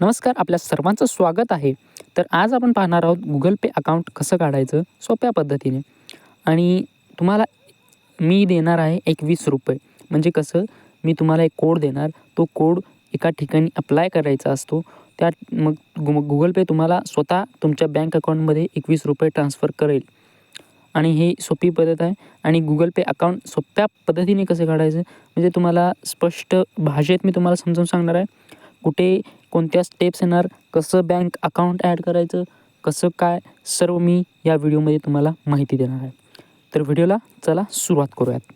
नमस्कार आपल्या सर्वांचं स्वागत आहे. तर आज आपण पाहणार आहोत गुगल पे अकाउंट कसं काढायचं? सोप्या पद्धतीने. आणि तुम्हाला मी देणार आहे एक वीस रुपये. म्हणजे कसं? मी तुम्हाला एक कोड देणार. तो कोड एका ठिकाणी अप्लाय करायचा असतो. त्या मग गु गुगल पे तुम्हाला स्वतः तुमच्या बँक अकाउंटमध्ये एकवीस रुपये ट्रान्स्फर करेल. आणि हे सोपी पद्धत आहे. आणि गुगल पे अकाउंट सोप्या पद्धतीने कसं काढायचं? म्हणजे तुम्हाला स्पष्ट भाषेत मी तुम्हाला समजावून सांगणार आहे. कुठे कोणत्या स्टेप्स येणार कसं बँक अकाउंट ॲड करायचं कसं काय सर्व मी या व्हिडिओमध्ये तुम्हाला माहिती देणार आहे. तर व्हिडिओला चला सुरुवात करूयात.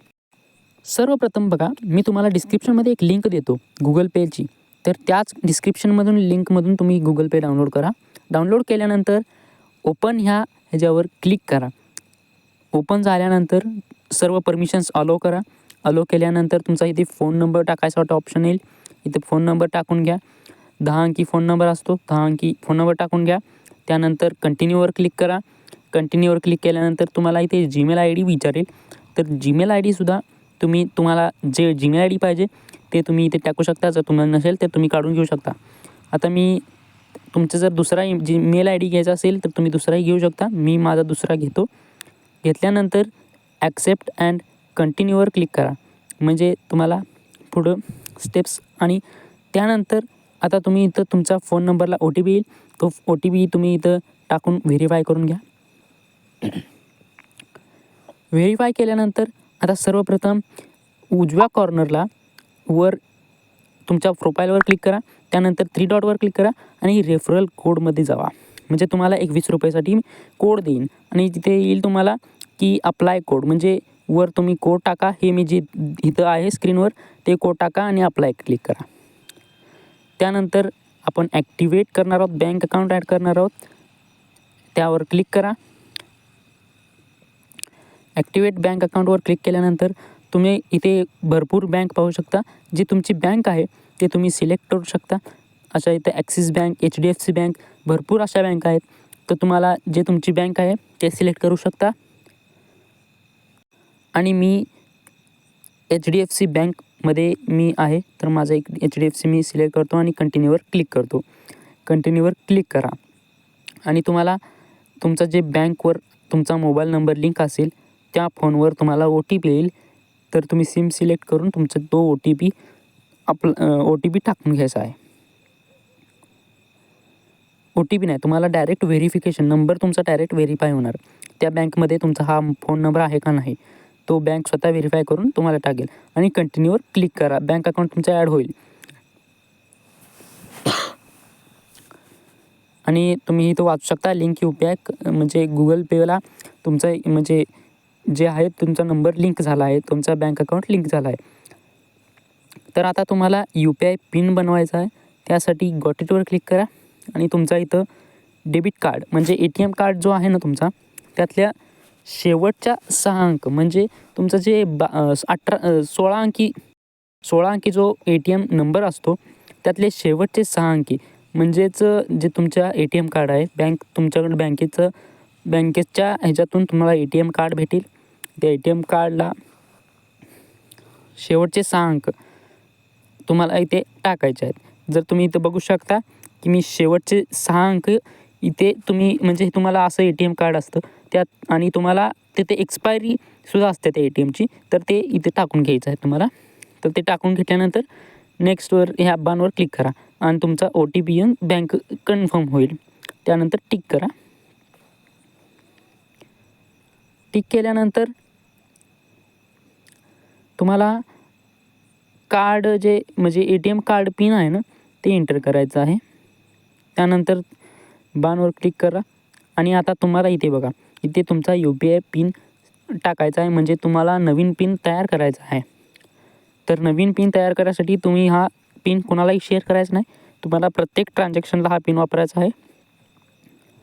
सर्वप्रथम बघा मी तुम्हाला डिस्क्रिप्शनमध्ये एक लिंक देतो गुगल पेची तर त्याच डिस्क्रिप्शनमधून लिंकमधून तुम्ही गुगल पे डाउनलोड करा. डाउनलोड केल्यानंतर ओपन ह्या ह्याच्यावर क्लिक करा. ओपन झाल्यानंतर सर्व परमिशन्स अलो करा. अलो केल्यानंतर तुमचा इथे फोन नंबर टाकायचा वाटतं ऑप्शन येईल. इथे फोन नंबर टाकून घ्या. दहा अंकी फोन नंबर असतो दहा अंकी फोन नंबर टाकून घ्या. त्यानंतर कंटिन्यूवर क्लिक करा. कंटिन्यूवर क्लिक केल्यानंतर तुम्हाला इथे जीमेल आय डी विचारेल. तर जीमेल आय डीसुद्धा तुम्ही तुम्हाला जे जीमेल आय डी पाहिजे ते तुम्ही इथे टाकू शकता. जर तुम्हाला नसेल तर तुम्ही काढून घेऊ शकता. आता मी तुमचं जर दुसरा जी मेल आय डी घ्यायचा असेल तर तुम्ही दुसराही घेऊ शकता. मी माझा दुसरा घेतो. घेतल्यानंतर ॲक्सेप्ट अँड कंटिन्यूवर क्लिक करा. म्हणजे तुम्हाला पुढं स्टेप्स आणि त्यानंतर आता तुम्ही इथं तुमचा फोन नंबरला ओ टी पी येईल. तो ओ टी पी तुम्ही इथं टाकून व्हेरीफाय करून घ्या. व्हेरीफाय केल्यानंतर आता सर्वप्रथम उजव्या कॉर्नरला वर तुमच्या प्रोफाईलवर क्लिक करा. त्यानंतर थ्री डॉटवर क्लिक करा आणि रेफरल कोडमध्ये जावा. म्हणजे तुम्हाला एकवीस रुपयासाठी कोड देईन. आणि तिथे येईल तुम्हाला की अप्लाय कोड म्हणजे वर तुम्ही कोड टाका. हे मी जे इथं आहे स्क्रीनवर ते कोड टाका आणि अप्लाय क्लिक करा. त्यानंतर आपण ॲक्टिवेट करणार आहोत बँक अकाउंट ॲड करणार आहोत. त्यावर क्लिक करा. ॲक्टिवेट बँक अकाउंटवर क्लिक केल्यानंतर तुम्ही इथे भरपूर बँक पाहू शकता. जी तुमची बँक आहे ते तुम्ही सिलेक्ट करू शकता. अशा इथे Axis Bank H D F C bank भरपूर अशा बँक आहेत. तर तुम्हाला जे तुमची बँक आहे ते सिलेक्ट करू शकता. आणि मी H D F C bank मध्ये मी आहे तर माझा एक एच डी एफ सी मी सिलेक्ट करतो आणि कंटिन्यूवर क्लिक करतो. कंटिन्यूवर क्लिक करा. आणि तुम्हाला तुमचा जे बँकवर तुमचा मोबाईल नंबर लिंक असेल त्या फोनवर तुम्हाला ओ टी पी येईल. तर तुम्ही सिम सिलेक्ट करून तुमचा तो ओ टी पी आपला ओ टी पी टाकून घ्यायचा आहे. ओ टी पी नाही तुम्हाला डायरेक्ट व्हेरिफिकेशन नंबर तुमचा डायरेक्ट व्हेरीफाय होणार. त्या बँकमध्ये तुमचा हा फोन नंबर आहे का नाही? तो बँक स्वतः व्हेरीफाय करून तुम्हाला टाकेल. आणि कंटिन्यूवर क्लिक करा. बँक अकाउंट तुमचा ॲड होईल. आणि तुम्ही इथं वाचू शकता. लिंक यू पी आय म्हणजे गुगल पेला तुमचा म्हणजे जे आहे तुमचा नंबर लिंक झाला आहे. तुमचा बँक अकाउंट लिंक झाला आहे. तर आता तुम्हाला यू पी आय पिन बनवायचा आहे. त्यासाठी गॉटेटवर क्लिक करा. आणि तुमचा इथं डेबिट कार्ड म्हणजे ए टी एम कार्ड जो आहे ना तुमचा त्यातल्या शेवटच्या सहा अंक म्हणजे तुमचं जे बा अठरा सोळा अंकी सोळा अंकी जो ए टी एम नंबर असतो त्यातले शेवटचे सहा अंकी म्हणजेच जे तुमच्या ए टी एम कार्ड आहे बँक तुमच्याकडं बँकेचं बँकेच्या ह्याच्यातून तुम्हाला ए टी एम कार्ड भेटेल. त्या ए टी एम कार्डला शेवटचे सहा अंक तुम्हाला इथे टाकायचे आहेत. जर तुम्ही इथं बघू शकता की मी शेवटचे सहा अंक इथे तुम्ही म्हणजे तुम्हाला असं ए टी एम कार्ड असतं. त्यात आणि तुम्हाला तिथे एक्सपायरीसुद्धा असते त्या ए टी एमची तर ते इथे टाकून घ्यायचं आहे तुम्हाला. तर ते टाकून घेतल्यानंतर नेक्स्टवर ह्या बानवर क्लिक करा. आणि तुमचा ओ टी पी येऊन बँक कन्फर्म होईल. त्यानंतर टिक करा. टिक केल्यानंतर तुम्हाला कार्ड जे म्हणजे A T M card PIN आहे ना ते एंटर करायचं आहे. त्यानंतर बानवर क्लिक करा. आणि आता तुम्हाला इथे बघा. इथे तुमचा यू पी आय पिन टाकायचा आहे. म्हणजे तुम्हाला नवीन पिन तयार करायचा आहे. तर नवीन पिन तयार करायसाठी तुम्ही हा पिन कोणालाही शेअर करायचा नाही. तुम्हाला प्रत्येक ट्रान्झॅक्शनला हा पिन वापरायचा आहे.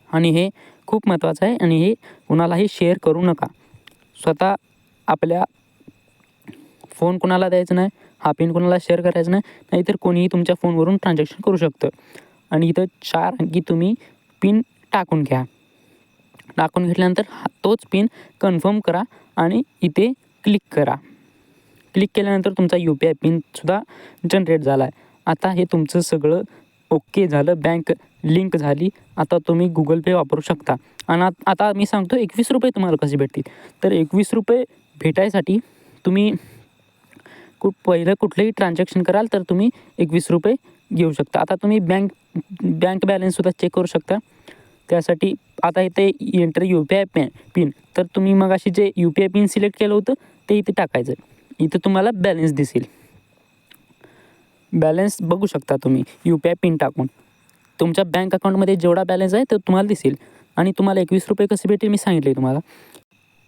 आणि हे खूप महत्त्वाचं आहे. आणि हे कुणालाही शेअर करू नका. स्वतः आपल्या फोन कोणाला द्यायचं नाही हा पिन कोणाला शेअर करायचा नाही. नाहीतर कोणीही तुमच्या फोनवरून ट्रान्झॅक्शन करू शकतं. आणि इथं चार अंकी तुम्ही पिन टाकून घ्या. टाकून घेतल्यानंतर हा तोच पिन कन्फर्म करा आणि इथे क्लिक करा. क्लिक केल्यानंतर तुमचा यू पी आय पिनसुद्धा जनरेट झाला आहे आता हे तुमचं सगळं ओके झालं बँक लिंक झाली. आता तुम्ही गुगल पे वापरू शकता. आणि आता मी सांगतो एकवीस रुपये तुम्हाला कसे भेटतील? तर एकवीस रुपये भेटायसाठी तुम्ही कुठ पहिलं कुठलंही ट्रान्झॅक्शन कराल तर तुम्ही एकवीस रुपये घेऊ शकता. आता तुम्ही बँक बँक बॅलन्ससुद्धा चेक करू शकता. त्यासाठी आता इथे एंटर यू पी आय पॅ पिन तर तुम्ही मग अशी जे U P I PIN select केलं होतं ते इथे टाकायचं. इथं तुम्हाला बॅलन्स दिसेल. बॅलन्स बघू शकता तुम्ही. यू पी आय पिन टाकून. तुमच्या बँक अकाउंटमध्ये जेवढा बॅलन्स आहे तो तुम्हाला दिसेल. आणि तुम्हाला एकवीस रुपये कसे भेटेल मी सांगितले तुम्हाला.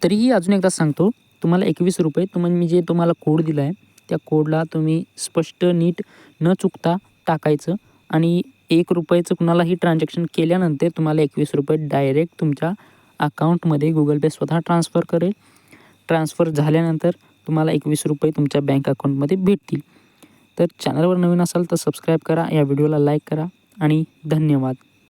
तरीही अजून एकदा सांगतो तुम्हाला एकवीस रुपये तुम्हाला मी जे तुम्हाला कोड दिला आहे त्या कोडला तुम्ही स्पष्ट नीट न चुकता टाकायचं. आणि एक रुपयाचं कुणालाही ट्रान्झॅक्शन केल्यानंतर तुम्हाला एकवीस रुपये डायरेक्ट तुमच्या अकाउंटमध्ये गुगल पे स्वतः ट्रान्स्फर करेल. ट्रान्स्फर झाल्यानंतर तुम्हाला एकवीस रुपये तुमच्या बँक अकाउंटमध्ये भेटतील. तर चॅनलवर नवीन असाल तर सबस्क्राईब करा या व्हिडिओला लाईक करा आणि धन्यवाद.